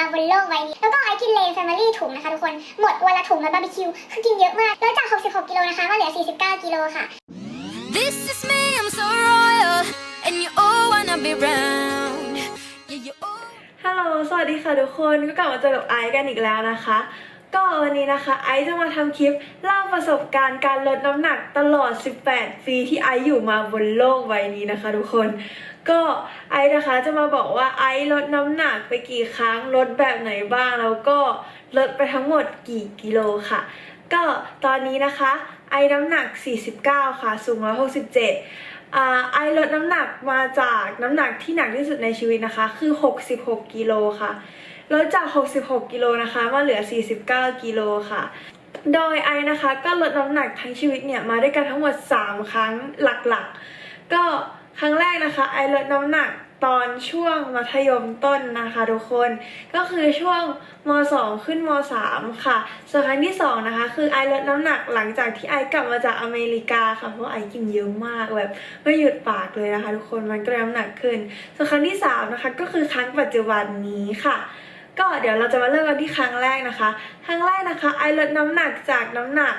มาบนโลกใบนี้ แล้วก็ไอกินเลย์แฟมิลี่ถุงนะคะทุกคน หมดวันละถุงแล้วบาร์บีคิว คือกินเยอะมาก แล้วจาก 66 กิโลนะคะมาเหลือ 49 กิโลค่ะ This is me, I'm so royal, and you all wanna be round. Yeah, you all. ฮัลโหล สวัสดีค่ะทุกคน ก็กลับมาเจอกับไอซ์กันอีกแล้วนะคะ ก็วันนี้นะคะ ไอซ์จะมาทำคลิปเล่าประสบการณ์การลดน้ำหนักตลอด 18 ปีที่ไอซ์อยู่มาบนโลกใบนี้นะคะ ทุกคน ก็ไอซ์นะคะจะมาบอกว่าไอซ์ลดน้ำหนักไปกี่ครั้งลดแบบไหนบ้าง แล้วก็ลดไปทั้งหมดกี่กิโลค่ะ ก็ตอนนี้นะคะ ไอซ์น้ำหนัก 49 ค่ะ สูง 167อ่าไอลดน้ำหนักมาจากน้ำหนักที่หนักที่สุดในชีวิตนะคะ คือ 66 กิโลค่ะ ลดจาก 66 กิโลนะคะมาเหลือ 49 กิโลค่ะ โดยไอนะคะก็ลดน้ำหนักทั้งชีวิตเนี่ยมาด้วยกันทั้งหมด 3 ครั้งหลักๆ ก็ครั้งแรกนะคะไอลดน้ำหนักตอนช่วงมัธยมต้นนะคะทุกคนก็คือช่วงม 2 ขึ้นม 3 ค่ะ ส่วนครั้งที่ 2 นะคะ คือไอลดน้ำหนักหลังจากที่ไอกลับมาจากอเมริกาค่ะ เพราะไอกินเยอะมากแบบไม่หยุดปากเลยนะคะ ทุกคนมันก็เลยน้ำหนักขึ้น ส่วนครั้งที่ 3 นะคะ ก็คือครั้งปัจจุบันนี้ค่ะ ก็เดี๋ยวเราจะมาเริ่มกันที่ครั้งแรกนะคะ ครั้งแรกนะคะไอลดน้ำหนักจากน้ำหนัก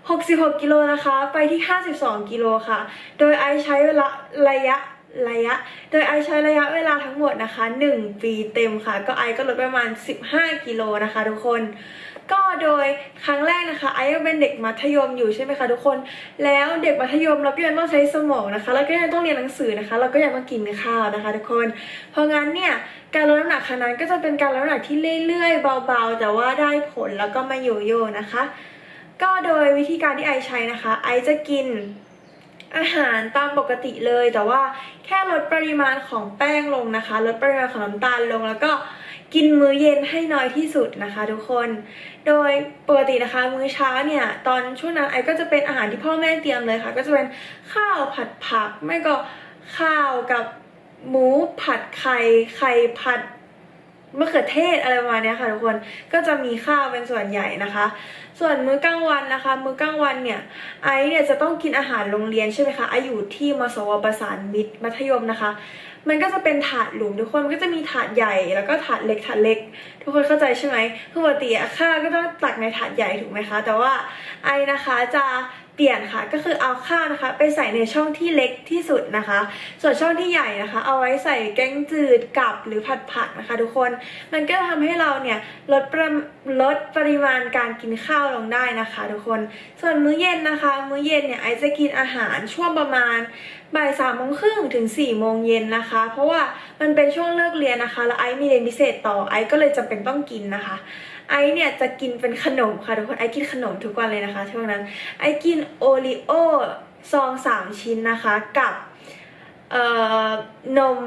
66 กิโลนะคะ ไปที่ 52 กิโลค่ะ โดยไอใช้เวลาระยะระยะ โดยไอใช้ระยะเวลาทั้งหมดนะคะ 1 ปีเต็มค่ะ ก็ไอก็ลดประมาณ 15 กิโลนะคะทุกคน ก็โดยครั้งแรกนะคะไอยังเป็นเด็กมัธยมอยู่ใช่ไหมคะทุกคน แล้วเด็กมัธยมเราก็ยังต้องใช้สมองนะคะ แล้วก็ยังต้องเรียนหนังสือนะคะ เราก็ยังต้องกินข้าวนะคะ ทุกคน เพราะงั้นเนี่ยการลดน้ำหนักครั้งนั้นก็จะเป็นการลดน้ำหนักที่เรื่อยๆ เบาๆ แต่ว่าได้ผลแล้วก็ไม่โยโย่นะคะ ก็โดยวิธีการที่ไอใช้นะคะ ไอจะกินอาหารตามปกติเลย แต่ว่าแค่ลดปริมาณของแป้งลงนะคะ ลดปริมาณของน้ำตาลลงแล้วก็ กินมื้อเย็นให้น้อยที่สุดนะคะทุกคน โดยปกตินะคะมื้อเช้าเนี่ยตอนช่วงนั้นไอก็จะเป็นอาหารที่พ่อแม่เตรียมเลยค่ะ ก็จะเป็นข้าวผัดผัก ไม่ก็ข้าวกับหมูผัดไข่ไข่ผัดมะเขือเทศอะไรประมาณเนี้ยค่ะทุกคนก็จะมีข้าวเป็นส่วนใหญ่นะคะ ส่วนมื้อกลางวันนะคะ มื้อกลางวันเนี่ยไอเนี่ยจะต้องกินอาหารโรงเรียนใช่ไหมคะไออยู่ที่มสวประสานมิตรมัธยมนะคะ มันก็จะเป็นถาดหลุมทุกคนมันก็จะมีถาดใหญ่แล้วก็ถาดเล็กถาดเล็ก ทุกคนเข้าใจใช่ไหมคือปกติอะข้าก็ต้องตักในถาดใหญ่ถูกไหมคะ แต่ว่าไอนะคะจะ เปลี่ยนค่ะ ก็คือเอาข้าวนะคะ ไปใส่ในช่องที่เล็กที่สุดนะคะ ส่วนช่องที่ใหญ่นะคะ เอาไว้ใส่แกงจืดกับหรือผัดผักนะคะ ทุกคน มันก็ทำให้เราเนี่ยลดประลดปริมาณการกินข้าวลงได้นะคะ ทุกคน ส่วนมื้อเย็นนะคะ มื้อเย็นเนี่ยไอซ์จะกินอาหารช่วงประมาณบ่ายสามโมงครึ่งถึงสี่โมงเย็นนะคะ เพราะว่ามันเป็นช่วงเลิกเรียนนะคะ แล้วไอซ์มีเรียนพิเศษต่อไอซ์ก็เลยจำเป็นต้องกินนะคะ ไอเนี่ยจะกินเป็นขนมค่ะทุกคนไอกินขนมทุกวันเลยนะคะ ช่วงนั้น ไอกินโอรีโอซองสามชิ้นนะคะกับเอ่อนม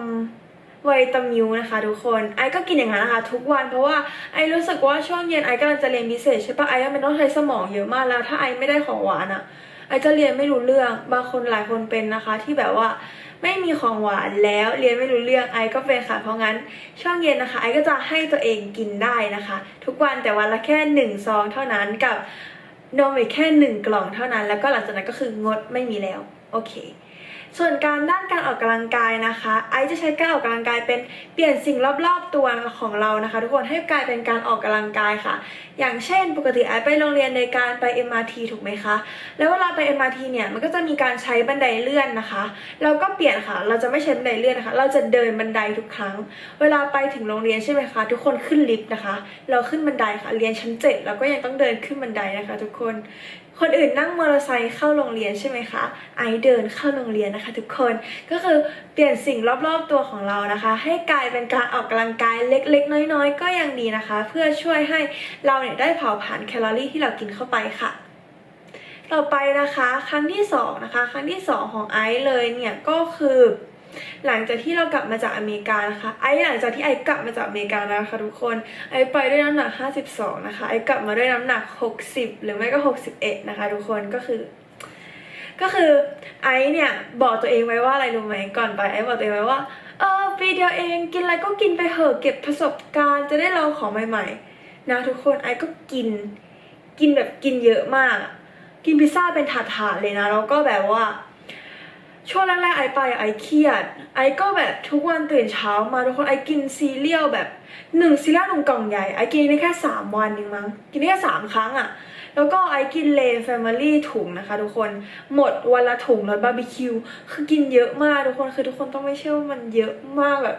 ไวตามิวนะคะทุกคนไอก็กินอย่างนั้นนะคะ ทุกวันเพราะว่าไอรู้สึกว่าช่วงเย็นไอกำลังจะเรียนพิเศษใช่ปะไอซ์มันต้องใช้สมองเยอะมากแล้วถ้าไอไม่ได้ของหวานอะไอจะเรียนไม่รู้เรื่องบางคนหลายคนเป็นนะคะที่แบบว่า ไม่มีของหวานแล้วเรียนไม่รู้เรื่องไอก็เป็นค่ะ เพราะงั้นช่วงเย็นนะคะไอก็จะให้ตัวเองกินได้นะคะ ทุกวันแต่วันละแค่หนึ่งซองเท่านั้นกับนมอีกแค่หนึ่งกล่องเท่านั้น แล้วก็หลังจากนั้นก็คืองดไม่มีแล้ว โอเค ส่วนการด้านการออกกำลังกายนะคะ ไอซ์จะใช้การออกกำลังกายเป็นเปลี่ยนสิ่งรอบๆตัวของเรานะคะ ทุกคนให้กลายเป็นการออกกำลังกายค่ะ อย่างเช่น ปกติไอซ์ไปโรงเรียนในการไป MRT ถูกไหมคะ แล้วเวลาไป MRT เนี่ยมันก็จะมีการใช้บันไดเลื่อนนะคะ เราก็เปลี่ยนค่ะ เราจะไม่ใช้บันไดเลื่อนนะคะ เราจะเดินบันไดทุกครั้ง เวลาไปถึงโรงเรียนใช่ไหมคะ ทุกคนขึ้นลิฟต์นะคะ เราขึ้นบันไดค่ะ เรียนชั้นเจ็ดเราก็ยังต้องเดินขึ้นบันไดนะคะ ทุกคน คนอื่นนั่งมอเตอร์ไซค์เข้าโรงเรียนใช่ไหมคะไอเดินเข้าโรงเรียนนะคะ ทุกคนก็คือเปลี่ยนสิ่งรอบๆตัวของเรานะคะ ให้กลายเป็นการออกกำลังกายเล็กๆ น้อยๆ ก็ยังดีนะคะ เพื่อช่วยให้เราเนี่ยได้เผาผลาญแคลอรี่ที่เรากินเข้าไปค่ะต่อไปนะคะ ครั้งที่สองนะคะ ครั้งที่สองของไอซ์เลยเนี่ยก็คือ หลังจากที่เรากลับมาจากอเมริกานะคะไอหลังจากที่ไอกลับมาจากอเมริกานะคะทุกคนไอไปด้วยน้ำหนัก 52 นะคะไอกลับมาด้วยน้ำหนัก 60 หรือไม่ก็ 61 นะคะ ทุกคนก็คือก็คือไอซ์เนี่ยบอกตัวเองไว้ว่าอะไรรู้ไหมก่อนไปไอซ์บอกตัวเองไว้ว่าเออปีเดียวเองกินอะไรก็กินไปเหอะเก็บประสบการณ์จะได้ลองของใหม่ๆ นะทุกคนไอซ์ก็กินกินแบบกินเยอะมาก กินพิซซ่าเป็นถาดๆเลยนะแล้วก็แบบว่า ช่วงแรกๆไอไปไอเครียด ไอก็แบบทุกวันตื่นเช้ามาทุกคนไอกินซีเรียลแบบหนึ่งซีเรียลหนึ่งกล่องใหญ่ไอกินได้แค่สามวันเองมั้งกินได้แค่สามครั้งอะแล้วก็ไอกินเลนแฟมิลี่ถุงนะคะ ทุกคนหมดวันละถุงรสบาร์บีคิวคือกินเยอะมากทุกคนคือทุกคนต้องไม่เชื่อว่ามันเยอะมากแบบ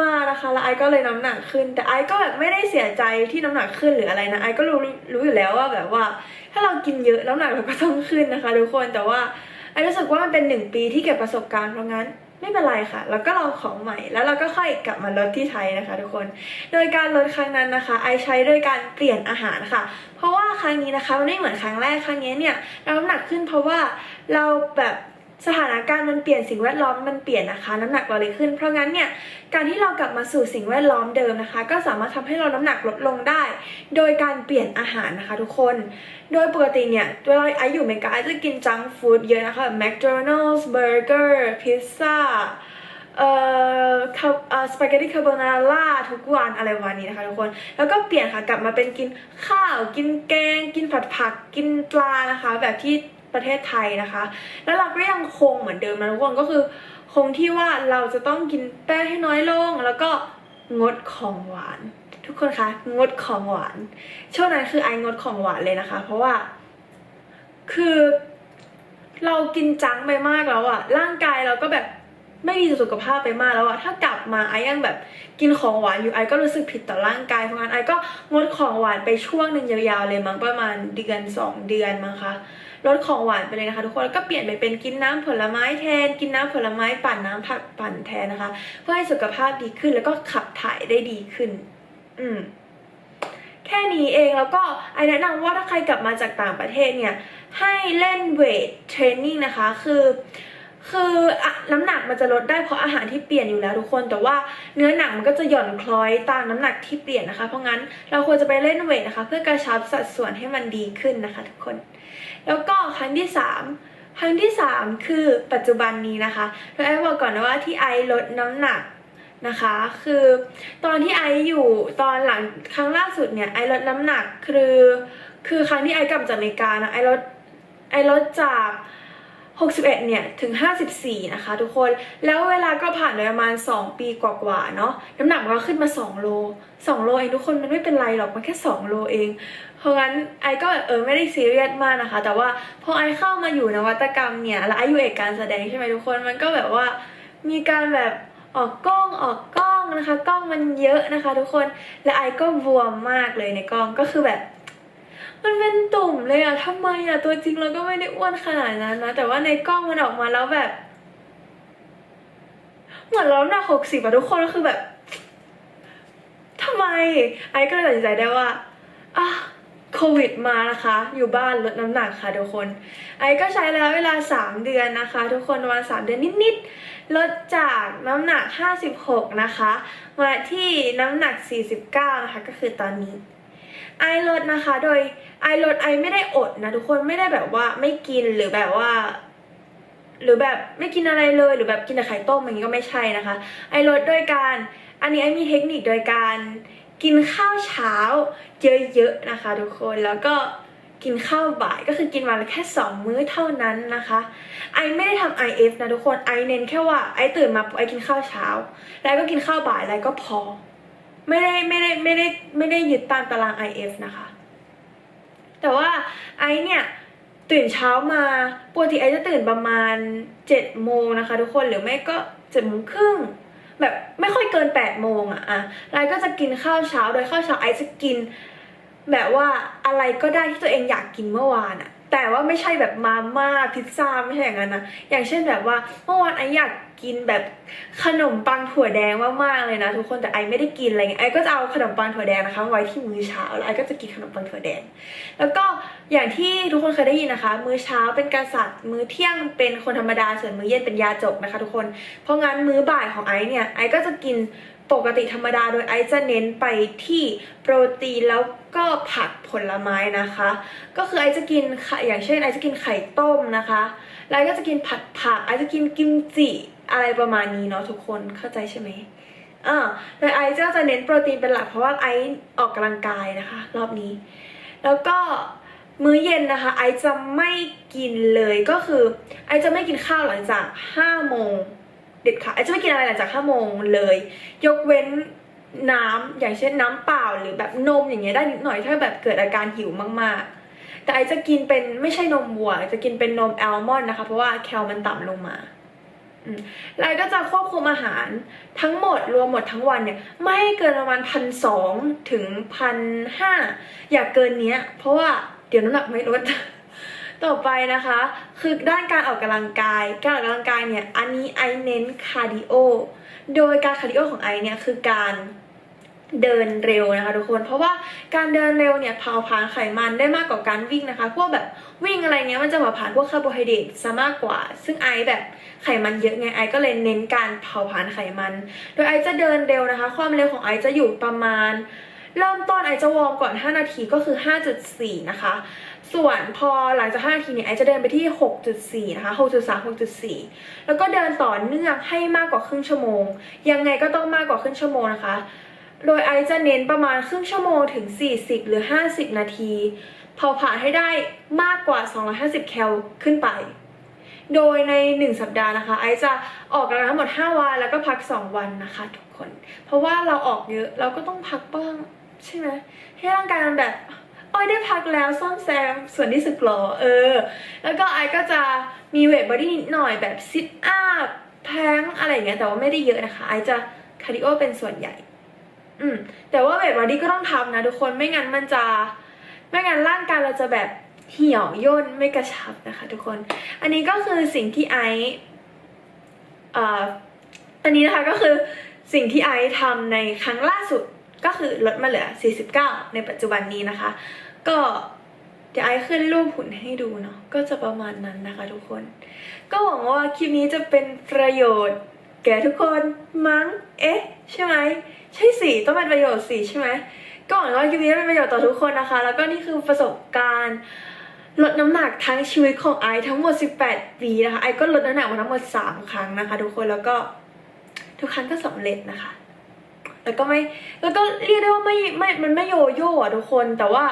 มากๆนะคะ แล้วไอก็เลยน้ำหนักขึ้น แต่ไอก็แบบไม่ได้เสียใจที่น้ำหนักขึ้นหรืออะไรนะไอก็รู้รู้อยู่แล้วว่าแบบว่า ถ้าเรากินเยอะน้ำหนักเราก็ต้องขึ้นนะคะ ทุกคนแต่ว่า ว่ามันเป็นหนึ่งปีที่เก็บประสบการณ์เพราะงั้นไม่เป็นไรค่ะ แล้วก็ลองของใหม่ แล้วเราก็ค่อยกลับมาลดที่ไทยนะคะ ทุกคน โดยการลดครั้งนั้นนะคะ ไอใช้โดยการเปลี่ยนอาหารค่ะ เพราะว่าครั้งนี้นะคะมันไม่เหมือนครั้งแรก ครั้งนี้เนี่ยเราน้ำหนักขึ้นเพราะว่าเราแบบ สถานการณ์มันเปลี่ยนสิ่งแวดล้อมมันเปลี่ยนนะคะน้ำหนักเราเลยขึ้น เพราะงั้นเนี่ยการที่เรากลับมาสู่สิ่งแวดล้อมเดิมนะคะ ก็สามารถทำให้เราน้ำหนักลดลงได้ โดยการเปลี่ยนอาหารนะคะทุกคน โดยปกติเนี่ยเวลาไออยู่อเมริกาไอจะกินจังฟู้ดเยอะนะคะแบบ McDonald's Burger พิซซ่าเอ่อคาสปาเกตตี้คาโบนาร่าทุกวันอะไรประมาณนี้นะคะทุกคน แล้วก็เปลี่ยนค่ะกลับมาเป็นกินข้าว กินแกง กินผัดผัก กินปลานะคะ แบบที่ ประเทศไทยนะคะ แล้วเราก็ยังคงเหมือนเดิมนะทุกคนก็คือ คงที่ว่าเราจะต้องกินแป้งให้น้อยลง แล้วก็งดของหวาน ทุกคนคะงดของหวานช่วงนั้นคือไองดของหวานเลยนะคะ เพราะว่า คือ เรากินจังไปมากแล้วอะร่างกายเราก็แบบไม่ดีต่อสุขภาพไปมากแล้วอะถ้ากลับมาไอยังแบบกินของหวานอยู่ไอก็รู้สึกผิดต่อร่างกายเพราะงั้นไอก็งดของหวานไปช่วงหนึ่งยาวๆเลยมั้งประมาณเดือนสองเดือนมั้งคะ ลดของหวานไปเลยนะคะ ทุกคนแล้วก็เปลี่ยนไปเป็นกินน้ำผลไม้แทน กินน้ำผลไม้ปั่นน้ำผักปั่นแทนนะคะ เพื่อให้สุขภาพดีขึ้นแล้วก็ขับถ่ายได้ดีขึ้น อืมแค่นี้เองแล้วก็ไอแนะนำว่าถ้าใครกลับมาจากต่างประเทศเนี่ย ให้เล่นเวทเทรนนิ่งนะคะ คือ คืออะน้ำหนักมันจะลดได้เพราะอาหารที่เปลี่ยนอยู่แล้วทุกคน แต่ว่าเนื้อหนังมันก็จะหย่อนคล้อยตามน้ำหนักที่เปลี่ยนนะคะ เพราะงั้นเราควรจะไปเล่นเวทนะคะ เพื่อกระชับสัดส่วนให้มันดีขึ้นนะคะทุกคน แล้วก็ครั้งที่สามครั้งที่สามคือปัจจุบันนี้นะคะโดยไอบอกก่อนนะว่าที่ไอลดน้ำหนักนะคะคือตอนที่ไออยู่ตอนหลังครั้งล่าสุดเนี่ยไอลดน้ำหนักคือ คือครั้งที่ไอกลับจากอเมริกานะไอลดไอลดจาก 61เนี่ยถึง 54 นะคะทุกคน แล้วเวลาก็ผ่านไปประมาณ 2 ปีกว่าๆเนาะน้ำหนักมันก็ขึ้นมา 2 โล 2 โลเองทุกคนมันไม่เป็นไรหรอกมันแค่ 2 โลเอง เพราะงั้นไอก็แบบเออไม่ได้ซีเรียสมากนะคะ แต่ว่าพอไอเข้ามาอยู่นวัตกรรมเนี่ยแล้วไออยู่เอกการแสดงใช่ไหมทุกคนมันก็แบบว่ามีการแบบออกกล้องออกกล้องนะคะ กล้องมันเยอะนะคะ ทุกคนและไอก็บวมมากเลยในกล้องก็คือแบบ มันเป็นตุ่มเลยอะทำไมอะตัวจริงเราก็ไม่ได้อ้วนขนาดนั้นนะ แต่ว่าในกล้องมันออกมาแล้วแบบ เหมือนเราหนักหกสิบอะทุกคนก็คือแบบทำไม ไอ้ก็เลยตัดสินใจได้ว่าอะโควิดมานะคะ อยู่บ้านลดน้ำหนักค่ะทุกคน ไอ้ก็ใช้แล้วเวลา 3 เดือนนะคะ ทุกคนประมาณ3เดือนนิดๆ ลดจากน้ำหนัก 56 นะคะ มาที่น้ำหนัก 49 นะคะ ก็คือตอนนี้ ไอลดนะคะ โดยไอลดไอไม่ได้อดนะทุกคนไม่ได้แบบว่าไม่กินหรือแบบว่า หรือแบบไม่กินอะไรเลยหรือแบบกินแต่ไข่ต้มอย่างนี้ก็ไม่ใช่นะคะ ไอลดโดยการอันนี้ไอมีเทคนิคโดยการกินข้าวเช้าเยอะๆนะคะ ทุกคนแล้วก็กินข้าวบ่ายก็คือกินวันละแค่สองมื้อเท่านั้นนะคะ ไอไม่ได้ทำ IF นะทุกคนไอเน้นแค่ว่าไอตื่นมาไอกินข้าวเช้า แล้วก็กินข้าวบ่ายแล้วก็พอ ไม่ได้ไม่ได้ไม่ได้ไม่ได้ยึดตามตาราง IF นะคะ แต่ว่าไอเนี่ยตื่นเช้ามาปกติไอจะตื่นประมาณ7จ็ดโมงนะคะ ทุกคนหรือไม่ก็เจ็ดโมงครึ่งแบบไม่ค่อยเกิน8ปดโมงอะอะแล้วไอก็จะกินข้าวเช้าโดยข้าวเช้าไอจะกิน แบบว่าอะไรก็ได้ที่ตัวเองอยากกินเมื่อวานอะ แต่ว่าไม่ใช่แบบมาม่าพิซซ่าไม่ใช่อย่างนั้นนะ อย่างเช่นแบบว่าเมื่อวานไออยากกินแบบขนมปังถั่วแดงมากๆเลยนะ ทุกคนแต่ไอไม่ได้กินอะไรเงี้ยไอก็จะเอาขนมปังถั่วแดงนะคะ ไว้ที่มื้อเช้าแล้วไอก็จะกินขนมปังถั่วแดง แล้วก็อย่างที่ทุกคนเคยได้ยินนะคะ มื้อเช้าเป็นกษัตริย์มื้อเที่ยงเป็นคนธรรมดาส่วนมื้อเย็นเป็นยาจกนะคะ ทุกคน เพราะงั้นมื้อบ่ายของไอเนี่ยไอก็จะกินปกติธรรมดาโดยไอจะเน้นไปที่โปรตีนแล้ว ก็ผักผลไม้นะคะ ก็คือไอจะกินไข่อย่างเช่นไอจะกินไข่ต้มนะคะแล้วก็จะกินผัดผักไอจะกินกิมจิอะไรประมาณนี้เนาะทุกคนเข้าใจใช่ไหมอ่าโดยไอซ์ก็จะเน้นโปรตีนเป็นหลักเพราะว่าไอออกกำลังกายนะคะ รอบนี้ แล้วก็มื้อเย็นนะคะ ไอจะไม่กินเลยก็คือไอจะไม่กินข้าวหลังจาก5โมงเด็ดขาดไอจะไม่กินอะไรหลังจาก5โมงเลย ยกเว้น น้ำอย่างเช่นน้ำเปล่าหรือแบบนมอย่างเงี้ยได้นิดหน่อยถ้าแบบเกิดอาการหิวมากๆ แต่ไอจะกินเป็นไม่ใช่นมวัว จะกินเป็นนมแอลมอนด์นะคะ เพราะว่าแคลมันต่ำลงมาอืมแล้วไอซ์ก็จะควบคุมอาหารทั้งหมดรวมหมดทั้งวันเนี่ยไม่ให้เกินประมาณพันสองถึงพันห้าอย่าเกินเนี้ย เพราะว่าเดี๋ยวน้ำหนักไม่ลด ต่อไปนะคะ คือด้านการออกกำลังกาย การออกกำลังกายเนี่ย อันนี้ไอเน้นคาร์ดิโอ โดยการคาร์ดิโอของไอเนี่ยคือการเดินเร็วนะคะทุกคน เพราะว่าการเดินเร็วเนี่ยเผาผลาญไขมันได้มากกว่าการวิ่งนะคะ พวกแบบวิ่งอะไรเงี้ยมันจะเผาผลาญพวกคาร์โบไฮเดรตซะมากกว่า ซึ่งไอแบบไขมันเยอะไงไอก็เลยเน้นการเผาผลาญไขมัน โดยไอจะเดินเร็วนะคะ ความเร็วของไอจะอยู่ประมาณ เริ่มต้นไอจะวอร์มก่อน 5 นาทีก็คือ 5.4 นะคะ ส่วนพอหลังจาก 5 นาทีเนี่ยไอจะเดินไปที่ 6.4 นะคะ 6.3 6.4 แล้วก็เดินต่อเนื่องให้มากกว่าครึ่งชั่วโมง ยังไงก็ต้องมากกว่าครึ่งชั่วโมงนะคะ โดยไอจะเน้นประมาณครึ่งชั่วโมงถึง 40 หรือ 50 นาทีเผาผลาญให้ได้มากกว่า 250 แคลขึ้นไป โดยใน 1 สัปดาห์นะคะ ไอจะออกกำลังทั้งหมด 5 วัน แล้วก็พัก 2 วันนะคะทุก คน เพราะว่าเราออกเยอะเราก็ต้องพักบ้างใช่ไหมให้ร่างกายมันแบบโอ้ยได้พักแล้วซ่อมแซมส่วนที่สึกหรอเออ แล้วก็ไอก็จะมีเวทบอดี้นิดหน่อยแบบซิทอัพแพงอะไรอย่างเงี้ยแต่ว่าไม่ได้เยอะนะคะไอจะคาร์ดิโอเป็นส่วนใหญ่ อืม แต่ว่าเวทบอดี้ก็ต้องทำนะทุกคนไม่งั้นมันจะ ไม่งั้นร่างกายเราจะแบบเหี่ยวย่นไม่กระชับนะคะ ทุกคน อันนี้ก็คือสิ่งที่ไอเอ่ออันนี้นะคะก็คือ สิ่งที่ไอซ์ทำในครั้งล่าสุดก็คือลดมาเหลือ 49 ในปัจจุบันนี้นะคะ ก็เดี๋ยวไอซ์ขึ้นรูปหุ่นให้ดูเนาะก็จะประมาณนั้นนะคะทุกคน ก็หวังว่าคลิปนี้จะเป็นประโยชน์ แก่ทุกคนมั้ง เอ๊ะ ใช่ไหมใช่สิต้องเป็นประโยชน์สิใช่ไหมก็หวังว่าคลิปนี้จะเป็นประโยชน์ต่อทุกคนนะคะ แล้วก็นี่คือประสบการณ์ลดน้ำหนักทั้งชีวิตของไอซ์ทั้งหมด 18 ปีนะคะ ไอซ์ก็ลดน้ำหนักมาทั้งหมด 3 ครั้งนะคะ ทุกคน แล้วก็ ทุกครั้งก็สำเร็จนะคะ แล้วก็ไม่แล้วก็เรียกได้ว่าไม่ไม่มันไม่โยโย่อะทุกคนแต่ว่า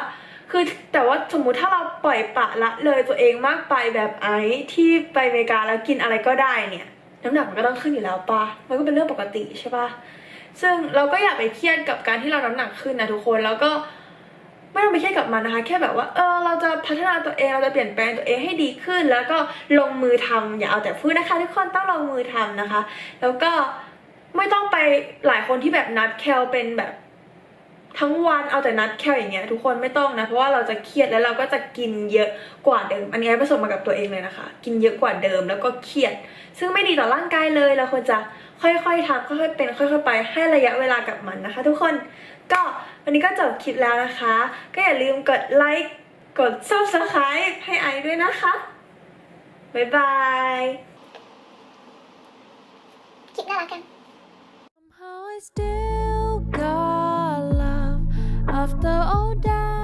คือแต่ว่าสมมุติถ้าเราปล่อยปะละเลยตัวเองมากไปแบบไอซ์ที่ไปอเมริกาแล้วกินอะไรก็ได้เนี่ยน้ำหนักมันก็ต้องขึ้นอยู่แล้วปะมันก็เป็นเรื่องปกติใช่ปะซึ่งเราก็อย่าไปเครียดกับการที่เราน้ำหนักขึ้นนะทุกคนแล้วก็ไม่ต้องไปเครียดกับมันนะคะ แค่แบบว่าเออเราจะพัฒนาตัวเองเราจะเปลี่ยนแปลงตัวเองให้ดีขึ้น แล้วก็ลงมือทำอย่าเอาแต่พูดนะคะ ทุกคนต้องลงมือทำนะคะ แล้วก็ ไม่ต้องไปหลายคนที่แบบนัดแคลเป็นแบบ ทั้งวันเอาแต่นัดแคลอย่างเงี้ยทุกคนไม่ต้องนะเพราะว่าเราจะเครียดแล้วเราก็จะกินเยอะกว่าเดิม อันนี้ไอ้ประสบมากับตัวเองเลยนะคะ กินเยอะกว่าเดิมแล้วก็เครียด ซึ่งไม่ดีต่อร่างกายเลยเราควรจะค่อยๆทำค่อยๆเป็นค่อยๆไปให้ระยะเวลากับมันนะคะ ทุกคนก็วันนี้ก็จบคลิปแล้วนะคะ ก็อย่าลืมกดไลค์กด subscribe ให้ไอด้วยนะคะ บ๊ายบายคลิปน่ารักกัน still got love after all that.